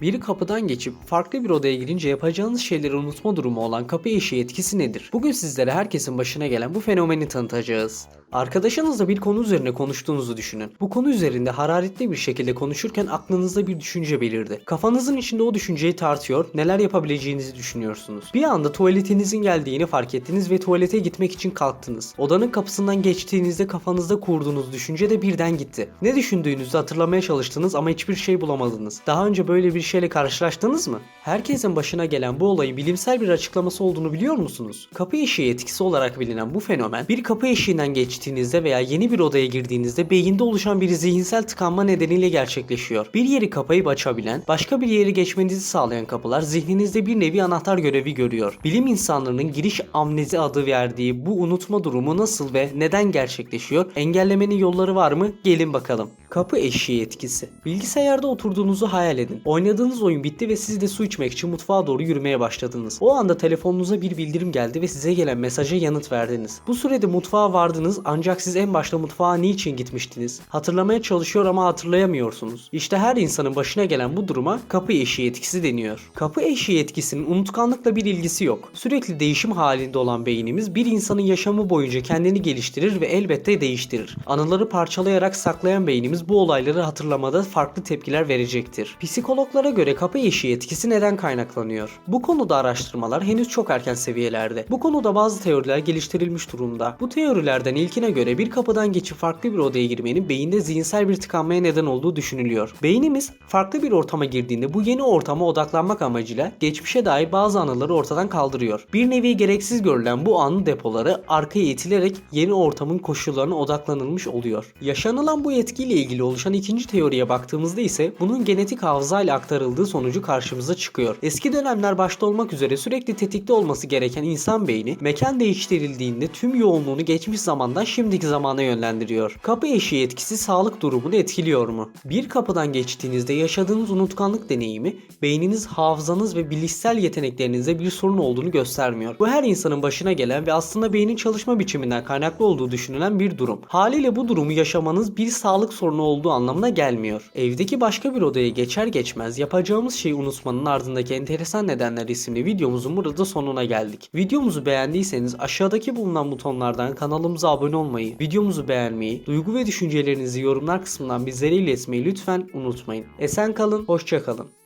Bir kapıdan geçip farklı bir odaya girince yapacağınız şeyleri unutma durumu olan kapı eşiği etkisi nedir? Bugün sizlere herkesin başına gelen bu fenomeni tanıtacağız. Arkadaşınızla bir konu üzerine konuştuğunuzu düşünün. Bu konu üzerinde hararetli bir şekilde konuşurken aklınızda bir düşünce belirdi. Kafanızın içinde o düşünceyi tartıyor, neler yapabileceğinizi düşünüyorsunuz. Bir anda tuvaletinizin geldiğini fark ettiniz ve tuvalete gitmek için kalktınız. Odanın kapısından geçtiğinizde kafanızda kurduğunuz düşünce de birden gitti. Ne düşündüğünüzü hatırlamaya çalıştınız ama hiçbir şey bulamadınız. Daha önce böyle bir şeyle karşılaştınız mı? Herkesin başına gelen bu olayın bilimsel bir açıklaması olduğunu biliyor musunuz? Kapı eşiği etkisi olarak bilinen bu fenomen bir kapı eşiğinden geçtiğinizde veya yeni bir odaya girdiğinizde beyinde oluşan bir zihinsel tıkanma nedeniyle gerçekleşiyor. Bir yeri kapayıp açabilen, başka bir yeri geçmenizi sağlayan kapılar zihninizde bir nevi anahtar görevi görüyor. Bilim insanlarının giriş amnezi adı verdiği bu unutma durumu nasıl ve neden gerçekleşiyor? Engellemenin yolları var mı? Gelin bakalım. Kapı eşiği etkisi. Bilgisayarda oturduğunuzu hayal edin. Oynadığınız oyun bitti ve siz de su içmek için mutfağa doğru yürümeye başladınız. O anda telefonunuza bir bildirim geldi ve size gelen mesaja yanıt verdiniz. Bu sürede mutfağa vardınız ancak siz en başta mutfağa niçin gitmiştiniz? Hatırlamaya çalışıyor ama hatırlayamıyorsunuz. İşte her insanın başına gelen bu duruma kapı eşiği etkisi deniyor. Kapı eşiği etkisinin unutkanlıkla bir ilgisi yok. Sürekli değişim halinde olan beynimiz bir insanın yaşamı boyunca kendini geliştirir ve elbette değiştirir. Anıları parçalayarak saklayan beynimiz bu olayları hatırlamada farklı tepkiler verecektir. Psikologlara göre kapı eşiği etkisi neden kaynaklanıyor? Bu konuda araştırmalar henüz çok erken seviyelerde. Bu konuda bazı teoriler geliştirilmiş durumda. Bu teorilerden ilkine göre bir kapıdan geçip farklı bir odaya girmenin beyinde zihinsel bir tıkanmaya neden olduğu düşünülüyor. Beynimiz farklı bir ortama girdiğinde bu yeni ortama odaklanmak amacıyla geçmişe dair bazı anıları ortadan kaldırıyor. Bir nevi gereksiz görülen bu anı depoları arkaya itilerek yeni ortamın koşullarına odaklanılmış oluyor. Yaşanılan bu etkiyle ilgili oluşan ikinci teoriye baktığımızda ise bunun genetik hafızayla aktarıldığı sonucu karşımıza çıkıyor. Eski dönemler başta olmak üzere sürekli tetikte olması gereken insan beyni mekan değiştirildiğinde tüm yoğunluğunu geçmiş zamandan şimdiki zamana yönlendiriyor. Kapı eşiği etkisi sağlık durumunu etkiliyor mu? Bir kapıdan geçtiğinizde yaşadığınız unutkanlık deneyimi beyniniz, hafızanız ve bilişsel yeteneklerinizde bir sorun olduğunu göstermiyor. Bu her insanın başına gelen ve aslında beynin çalışma biçiminden kaynaklı olduğu düşünülen bir durum. Haliyle bu durumu yaşamanız bir sağlık sorunu olduğu anlamına gelmiyor. Evdeki başka bir odaya geçer geçmez yapacağımız şeyi unutmanın ardındaki enteresan nedenler isimli videomuzun burada sonuna geldik. Videomuzu beğendiyseniz aşağıdaki bulunan butonlardan kanalımıza abone olmayı, videomuzu beğenmeyi, duygu ve düşüncelerinizi yorumlar kısmından bizlere iletmeyi lütfen unutmayın. Esen kalın, hoşça kalın.